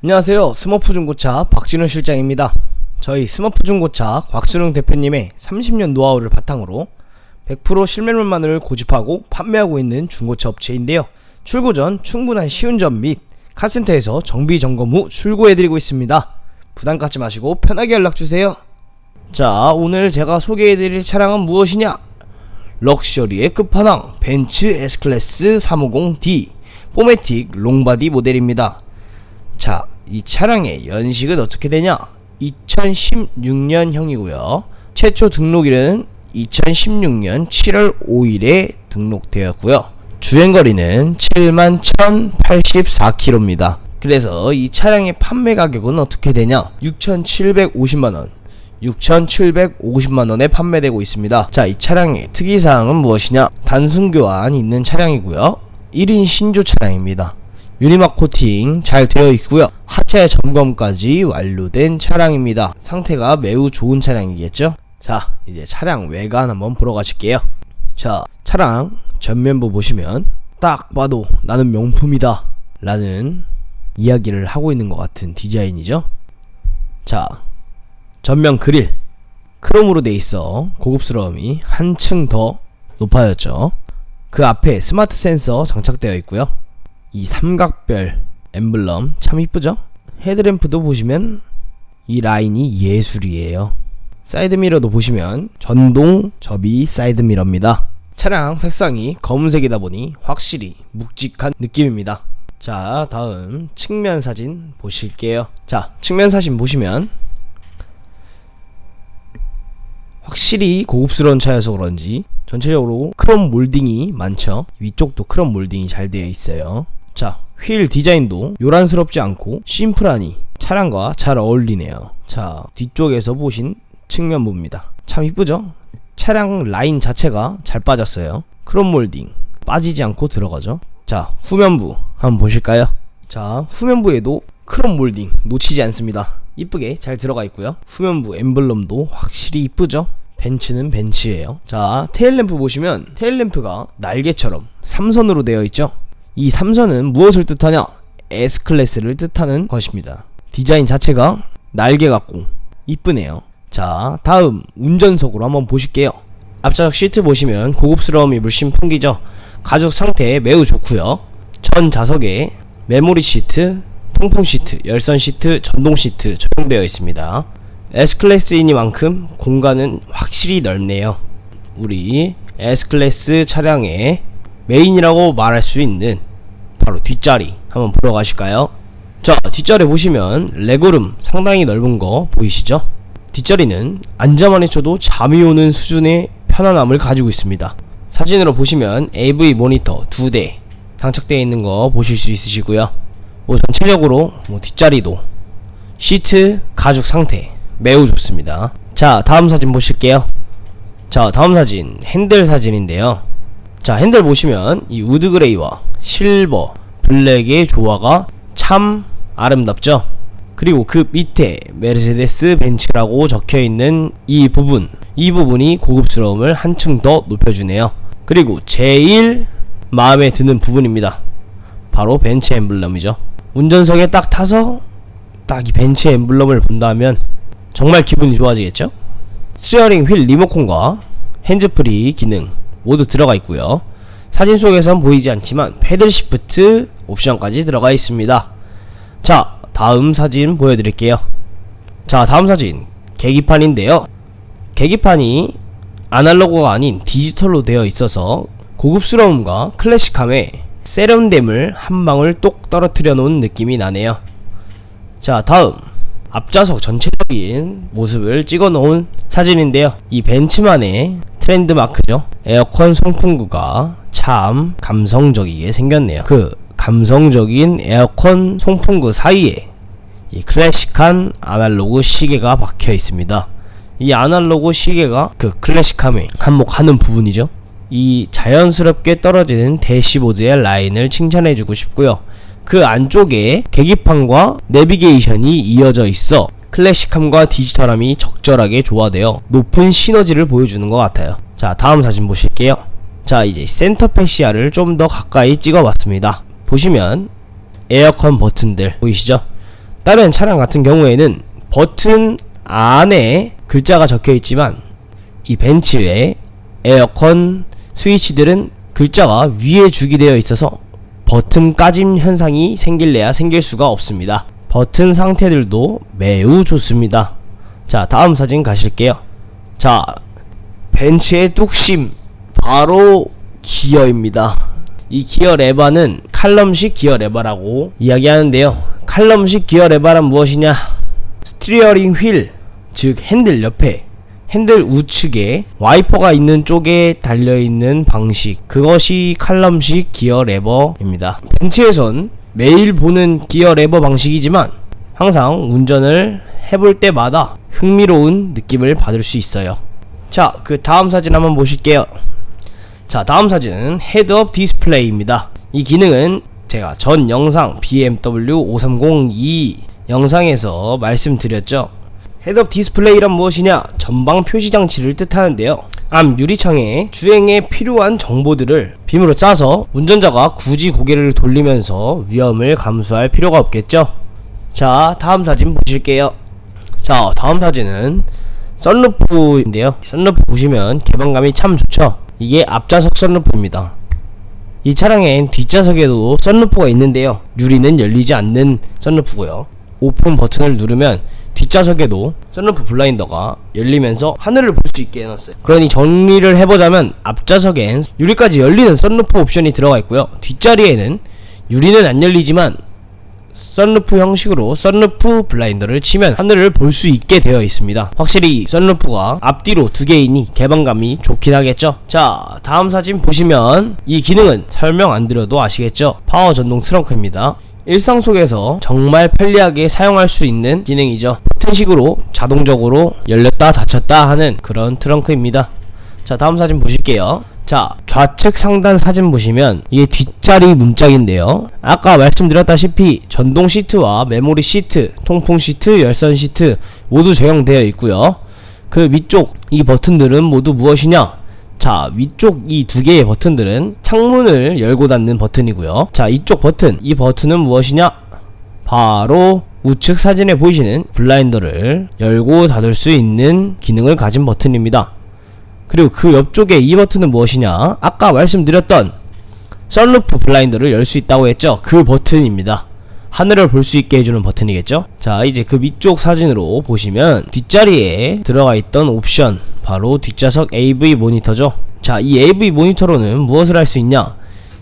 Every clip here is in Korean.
안녕하세요. 스머프 중고차 박진우 실장입니다. 저희 스머프 중고차 곽순웅 대표님의 30년 노하우를 바탕으로 100% 실매물만을 고집하고 판매하고 있는 중고차 업체인데요. 출고 전 충분한 시운전 및 카센터에서 정비 점검 후 출고해드리고 있습니다. 부담 갖지 마시고 편하게 연락주세요. 자, 오늘 제가 소개해드릴 차량은 무엇이냐? 럭셔리의 끝판왕 벤츠 S클래스 350D 포매틱 롱바디 모델입니다. 자, 이 차량의 연식은 어떻게 되냐? 2016년형이고요. 최초 등록일은 2016년 7월 5일에 등록되었고요. 주행거리는 71,084km입니다. 그래서 이 차량의 판매 가격은 어떻게 되냐? 6,750만원. 6,750만원에 판매되고 있습니다. 자, 이 차량의 특이사항은 무엇이냐? 단순 교환 있는 차량이고요. 1인 신조 차량입니다. 유리막 코팅 잘 되어 있고요. 하체 점검까지 완료된 차량입니다. 상태가 매우 좋은 차량이겠죠? 자, 이제 차량 외관 한번 보러 가실게요. 자, 차량 전면부 보시면 딱 봐도 나는 명품이다 라는 이야기를 하고 있는 것 같은 디자인이죠. 자, 전면 그릴 크롬으로 돼 있어 고급스러움이 한층 더 높아졌죠. 그 앞에 스마트 센서 장착되어 있고요. 이 삼각별 엠블럼 참 이쁘죠? 헤드램프도 보시면 이 라인이 예술이에요. 사이드미러도 보시면 전동 접이 사이드미러입니다. 차량 색상이 검은색이다 보니 확실히 묵직한 느낌입니다. 자, 다음 측면 사진 보실게요. 자, 측면 사진 보시면 확실히 고급스러운 차여서 그런지 전체적으로 크롬 몰딩이 많죠. 위쪽도 크롬 몰딩이 잘 되어 있어요. 자, 휠 디자인도 요란스럽지 않고 심플하니 차량과 잘 어울리네요. 자, 뒤쪽에서 보신 측면부입니다. 참 이쁘죠? 차량 라인 자체가 잘 빠졌어요. 크롬 몰딩 빠지지 않고 들어가죠. 자, 후면부 한번 보실까요? 자, 후면부에도 크롬 몰딩 놓치지 않습니다. 이쁘게 잘 들어가 있고요. 후면부 엠블럼도 확실히 이쁘죠? 벤츠는 벤츠예요. 자, 테일램프 보시면 테일램프가 날개처럼 삼선으로 되어 있죠? 이 삼선은 무엇을 뜻하냐? S클래스를 뜻하는 것입니다. 디자인 자체가 날개 같고 이쁘네요. 자, 다음 운전석으로 한번 보실게요. 앞좌석 시트 보시면 고급스러움이 물씬 풍기죠. 가죽 상태 매우 좋고요. 전 좌석에 메모리 시트, 통풍 시트, 열선 시트, 전동 시트 적용되어 있습니다. S클래스이니만큼 공간은 확실히 넓네요. 우리 S클래스 차량의 메인이라고 말할 수 있는 바로 뒷자리 한번 보러 가실까요? 자, 뒷자리 보시면 레고룸 상당히 넓은 거 보이시죠? 뒷자리는 앉아만 해쳐도 잠이 오는 수준의 편안함을 가지고 있습니다. 사진으로 보시면 AV 모니터 두 대 장착되어 있는 거 보실 수 있으시고요. 뭐 전체적으로 뭐 뒷자리도 시트 가죽 상태 매우 좋습니다. 자, 다음 사진 보실게요. 자, 다음 사진 핸들 사진인데요. 자, 핸들 보시면 이 우드 그레이와 실버, 블랙의 조화가 참 아름답죠? 그리고 그 밑에 메르세데스 벤츠라고 적혀 있는 이 부분, 이 부분이 고급스러움을 한층 더 높여주네요. 그리고 제일 마음에 드는 부분입니다. 바로 벤츠 엠블럼이죠. 운전석에 딱 타서 딱 이 벤츠 엠블럼을 본다면 정말 기분이 좋아지겠죠? 스티어링 휠 리모컨과 핸즈프리 기능 모두 들어가 있고요. 사진 속에선 보이지 않지만 패들 시프트 옵션까지 들어가 있습니다. 자, 다음 사진 보여드릴게요. 자, 다음 사진 계기판인데요. 계기판이 아날로그가 아닌 디지털로 되어 있어서 고급스러움과 클래식함에 세련됨을 한 방울 똑 떨어뜨려 놓은 느낌이 나네요. 자, 다음 앞좌석 전체적인 모습을 찍어 놓은 사진인데요. 이 벤츠만의 트렌드 마크죠. 에어컨 송풍구가 참 감성적이게 생겼네요. 그 감성적인 에어컨 송풍구 사이에 이 클래식한 아날로그 시계가 박혀 있습니다. 이 아날로그 시계가 그 클래식함에 한몫하는 부분이죠. 이 자연스럽게 떨어지는 대시보드의 라인을 칭찬해주고 싶고요. 그 안쪽에 계기판과 내비게이션이 이어져 있어 클래식함과 디지털함이 적절하게 조화되어 높은 시너지를 보여주는 것 같아요. 자, 다음 사진 보실게요. 자, 이제 센터 패시아를 좀 더 가까이 찍어봤습니다. 보시면 에어컨 버튼들 보이시죠? 다른 차량 같은 경우에는 버튼 안에 글자가 적혀 있지만 이 벤츠의 에어컨 스위치들은 글자가 위에 주기되어 있어서 버튼 까짐 현상이 생길래야 생길 수가 없습니다. 버튼 상태들도 매우 좋습니다. 자, 다음 사진 가실게요. 자, 벤츠의 뚝심 바로 기어입니다. 이 기어 레버는 칼럼식 기어 레버라고 이야기하는데요. 칼럼식 기어 레버란 무엇이냐? 스티어링 휠, 즉 핸들 옆에 핸들 우측에 와이퍼가 있는 쪽에 달려있는 방식 그것이 칼럼식 기어 레버입니다 벤츠에선 매일 보는 기어 레버 방식이지만 항상 운전을 해볼 때마다 흥미로운 느낌을 받을 수 있어요. 자 그 다음 사진 한번 보실게요. 자 다음 사진은 헤드업 디스플레이입니다. 이 기능은 제가 전 영상 BMW 530E 영상에서 말씀드렸죠 헤드업 디스플레이란 무엇이냐? 전방 표시 장치를 뜻하는데요. 앞 유리창에 주행에 필요한 정보들을 빔으로 짜서 운전자가 굳이 고개를 돌리면서 위험을 감수할 필요가 없겠죠. 자, 다음 사진 보실게요. 자, 다음 사진은 썬루프인데요. 썬루프 보시면 개방감이 참 좋죠. 이게 앞좌석 썬루프입니다. 이 차량엔 뒷좌석에도 썬루프가 있는데요. 유리는 열리지 않는 썬루프고요. 오픈 버튼을 누르면 뒷좌석에도 썬루프 블라인더가 열리면서 하늘을 볼 수 있게 해놨어요. 그러니 정리를 해보자면 앞좌석엔 유리까지 열리는 썬루프 옵션이 들어가 있고요. 뒷자리에는 유리는 안 열리지만 썬루프 형식으로 썬루프 블라인더를 치면 하늘을 볼 수 있게 되어 있습니다. 확실히 썬루프가 앞뒤로 두 개이니 개방감이 좋긴 하겠죠. 자, 다음 사진 보시면 이 기능은 설명 안 드려도 아시겠죠? 파워 전동 트렁크입니다. 일상 속에서 정말 편리하게 사용할 수 있는 기능이죠. 버튼식으로 자동적으로 열렸다 닫혔다 하는 그런 트렁크입니다. 자, 다음 사진 보실게요. 자, 좌측 상단 사진 보시면 이게 뒷자리 문짝인데요. 아까 말씀드렸다시피 전동 시트와 메모리 시트, 통풍 시트, 열선 시트 모두 적용되어 있고요. 그 위쪽 이 버튼들은 모두 무엇이냐? 자 위쪽 이 두 개의 버튼들은 창문을 열고 닫는 버튼이고요. 자 이쪽 버튼 이 버튼은 무엇이냐? 바로 우측 사진에 보이시는 블라인더를 열고 닫을 수 있는 기능을 가진 버튼입니다. 그리고 그 옆쪽에 이 버튼은 무엇이냐? 아까 말씀드렸던 썬루프 블라인더를 열 수 있다고 했죠? 그 버튼입니다 하늘을 볼 수 있게 해주는 버튼이겠죠? 자 이제 그 위쪽 사진으로 보시면 뒷자리에 들어가 있던 옵션 바로 뒷좌석 AV 모니터죠? 자 이 AV 모니터로는 무엇을 할 수 있냐?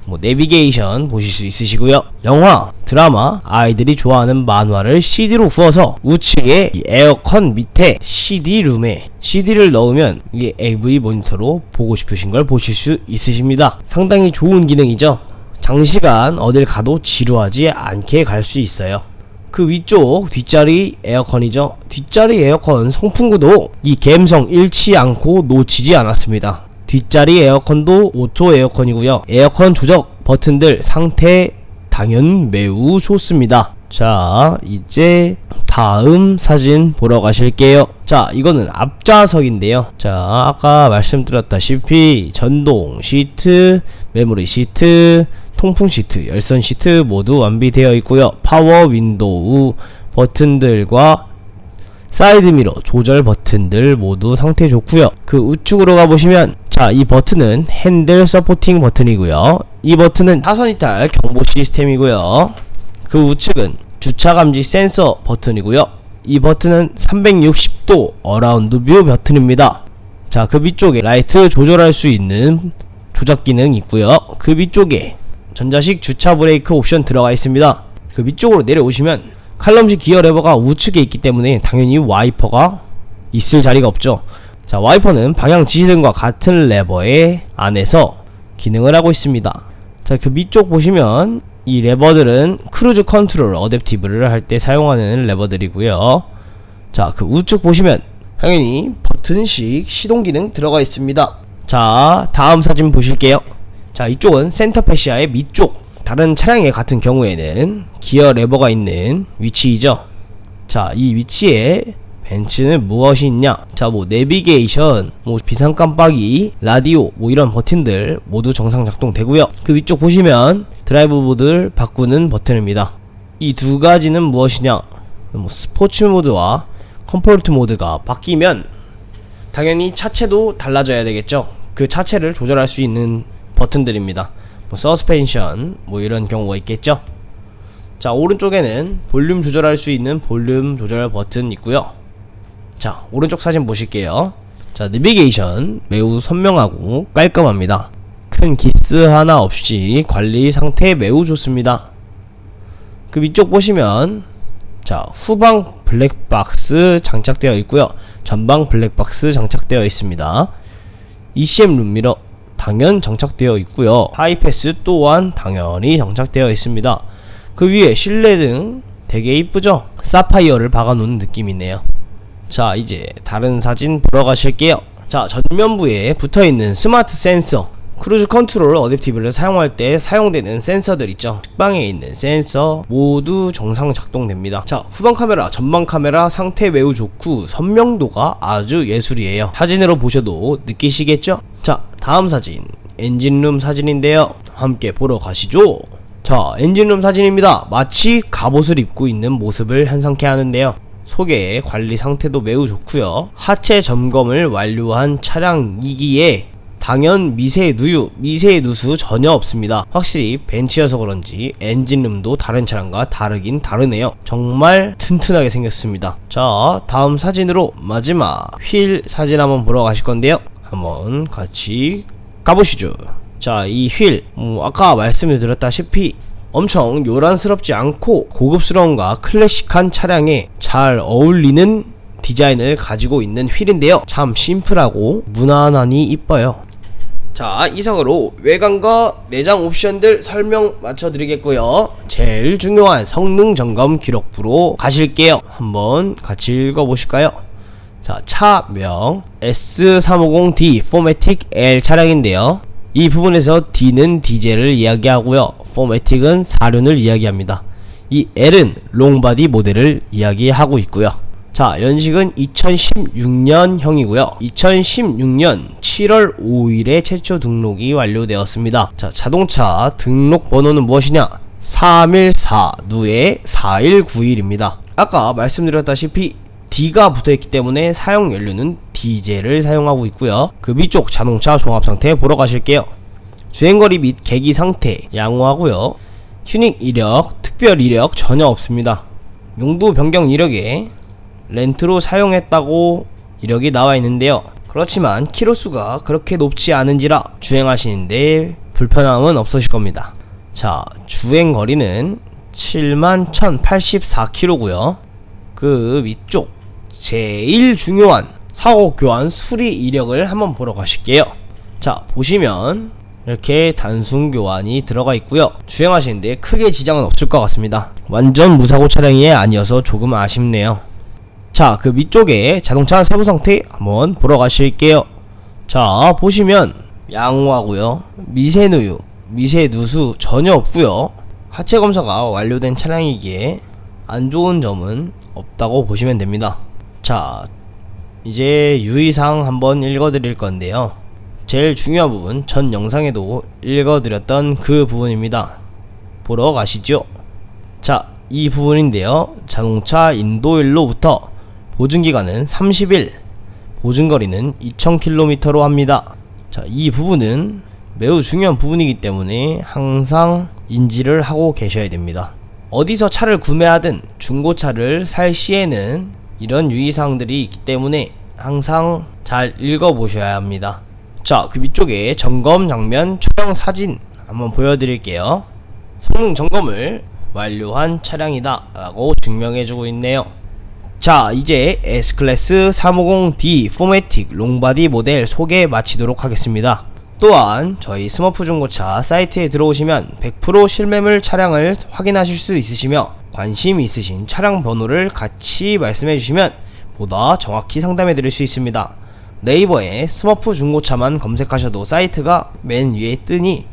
뭐 내비게이션 보실 수 있으시고요. 영화, 드라마, 아이들이 좋아하는 만화를 CD로 구워서 우측에 이 에어컨 밑에 CD룸에 CD를 넣으면 이게 AV 모니터로 보고 싶으신 걸 보실 수 있으십니다. 상당히 좋은 기능이죠 장시간 어딜 가도 지루하지 않게 갈 수 있어요. 그 위쪽 뒷자리 에어컨이죠. 뒷자리 에어컨 송풍구도 이 감성 잃지 않고 놓치지 않았습니다. 뒷자리 에어컨도 오토 에어컨이고요. 에어컨 조작 버튼들 상태 당연 매우 좋습니다. 자, 이제 다음 사진 보러 가실게요. 자, 이거는 앞좌석인데요. 자, 아까 말씀드렸다시피 전동 시트, 메모리 시트, 통풍 시트, 열선 시트 모두 완비되어 있고요. 파워 윈도우 버튼들과 사이드 미러 조절 버튼들 모두 상태 좋고요. 그 우측으로 가보시면 자, 이 버튼은 핸들 서포팅 버튼이고요. 이 버튼은 타선 이탈 경보 시스템이고요. 그 우측은 주차 감지 센서 버튼이고요. 이 버튼은 360도 어라운드 뷰 버튼입니다. 자, 그 위쪽에 라이트 조절할 수 있는 조작 기능 있고요. 그 위쪽에 전자식 주차 브레이크 옵션 들어가 있습니다. 그 위쪽으로 내려오시면 칼럼식 기어 레버가 우측에 있기 때문에 당연히 와이퍼가 있을 자리가 없죠. 자, 와이퍼는 방향 지시등과 같은 레버의 안에서 기능을 하고 있습니다. 자, 그 밑쪽 보시면 이 레버들은 크루즈 컨트롤 어댑티브를 할 때 사용하는 레버들이고요. 자, 그 우측 보시면 당연히 버튼식 시동 기능 들어가 있습니다. 자, 다음 사진 보실게요. 자, 이쪽은 센터 패시아의 밑쪽. 다른 차량의 같은 경우에는 기어 레버가 있는 위치이죠. 자, 이 위치에 벤츠는 무엇이 있냐? 자, 뭐 내비게이션, 뭐 비상 깜빡이, 라디오, 뭐 이런 버튼들 모두 정상 작동되고요. 그 위쪽 보시면 드라이브 모드를 바꾸는 버튼입니다. 이 두 가지는 무엇이냐? 뭐 스포츠 모드와 컴포트 모드가 바뀌면 당연히 차체도 달라져야 되겠죠. 그 차체를 조절할 수 있는 버튼들입니다. 뭐 서스펜션 뭐 이런 경우가 있겠죠. 자 오른쪽에는 볼륨 조절할 수 있는 볼륨 조절 버튼 있고요. 자 오른쪽 사진 보실게요. 자 내비게이션 매우 선명하고 깔끔합니다. 큰 기스 하나 없이 관리 상태 매우 좋습니다. 그 위쪽 보시면 자 후방 블랙박스 장착되어 있고요. 전방 블랙박스 장착되어 있습니다. ECM 룸미러 당연 장착되어 있고요. 하이패스 또한 당연히 장착되어 있습니다. 그 위에 실내 등 되게 이쁘죠? 사파이어를 박아놓은 느낌이네요. 자 이제 다른 사진 보러 가실게요. 자 전면부에 붙어있는 스마트 센서 크루즈 컨트롤 어댑티브를 사용할 때 사용되는 센서들 있죠? 측방에 있는 센서 모두 정상 작동됩니다. 자 후방 카메라 전방 카메라 상태 매우 좋고 선명도가 아주 예술이에요. 사진으로 보셔도 느끼시겠죠? 자 다음 사진. 엔진룸 사진인데요. 함께 보러 가시죠. 자 엔진룸 사진입니다. 마치 갑옷을 입고 있는 모습을 현상케 하는데요. 속에 관리 상태도 매우 좋고요. 하체 점검을 완료한 차량 이기에 당연 미세 누유, 미세 누수 전혀 없습니다. 확실히 벤츠여서 그런지 엔진룸도 다른 차량과 다르긴 다르네요. 정말 튼튼하게 생겼습니다. 자, 다음 사진으로 마지막 휠 사진 한번 보러 가실 건데요. 한번 같이 가보시죠. 자, 이 휠, 뭐 아까 말씀을 드렸다시피 엄청 요란스럽지 않고 고급스러움과 클래식한 차량에 잘 어울리는 디자인을 가지고 있는 휠인데요. 참 심플하고 무난하니 이뻐요. 자 이상으로 외관과 내장 옵션들 설명 맞춰드리겠고요. 제일 중요한 성능 점검 기록부로 가실게요. 한번 같이 읽어보실까요? 자 차명 S350D 포매틱 L 차량인데요. 이 부분에서 D는 디젤을 이야기하고요. 포매틱은 사륜을 이야기합니다. 이 L은 롱바디 모델을 이야기하고 있고요 자, 연식은 2016년형이고요. 2016년 7월 5일에 최초 등록이 완료되었습니다. 자, 자동차 등록 번호는 무엇이냐? 314 누에 4191입니다. 아까 말씀드렸다시피 D가 붙어있기 때문에 사용 연료는 디젤을 사용하고 있고요. 그 위쪽 자동차 종합 상태 보러 가실게요. 주행거리 및 계기 상태 양호하고요. 튜닝 이력, 특별 이력 전혀 없습니다. 용도 변경 이력에 렌트로 사용했다고 이력이 나와 있는데요. 그렇지만 키로수가 그렇게 높지 않은지라 주행하시는데 불편함은 없으실 겁니다. 자, 주행 거리는 71,084km고요. 그 위쪽 제일 중요한 사고 교환 수리 이력을 한번 보러 가실게요. 자, 보시면 이렇게 단순 교환이 들어가 있고요. 주행하시는데 크게 지장은 없을 것 같습니다. 완전 무사고 차량이 아니어서 조금 아쉽네요. 자, 그 위쪽에 자동차 세부 상태 한번 보러 가실게요. 자, 보시면 양호하고요. 미세 누유, 미세 누수 전혀 없고요. 하체 검사가 완료된 차량이기에 안 좋은 점은 없다고 보시면 됩니다. 자, 이제 유의사항 한번 읽어드릴 건데요. 제일 중요한 부분, 전 영상에도 읽어드렸던 그 부분입니다. 보러 가시죠. 자, 이 부분인데요. 자동차 인도일로부터 보증기간은 30일, 보증거리는 2000km로 합니다. 자, 이 부분은 매우 중요한 부분이기 때문에 항상 인지를 하고 계셔야 됩니다. 어디서 차를 구매하든 중고차를 살 시에는 이런 유의사항들이 있기 때문에 항상 잘 읽어보셔야 합니다. 자, 그 위쪽에 점검 장면 촬영 사진 한번 보여드릴게요. 성능 점검을 완료한 차량이다 라고 증명해주고 있네요. 자 이제 S클래스 350D 포매틱 롱바디 모델 소개 마치도록 하겠습니다. 또한 저희 스머프 중고차 사이트에 들어오시면 100% 실매물 차량을 확인하실 수 있으시며 관심 있으신 차량 번호를 같이 말씀해 주시면 보다 정확히 상담해 드릴 수 있습니다. 네이버에 스머프 중고차만 검색하셔도 사이트가 맨 위에 뜨니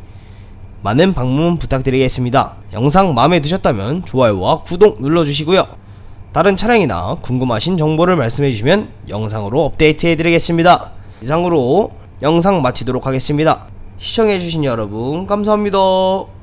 많은 방문 부탁드리겠습니다. 영상 마음에 드셨다면 좋아요와 구독 눌러주시고요. 다른 차량이나 궁금하신 정보를 말씀해 주시면 영상으로 업데이트 해드리겠습니다. 이상으로 영상 마치도록 하겠습니다. 시청해주신 여러분 감사합니다.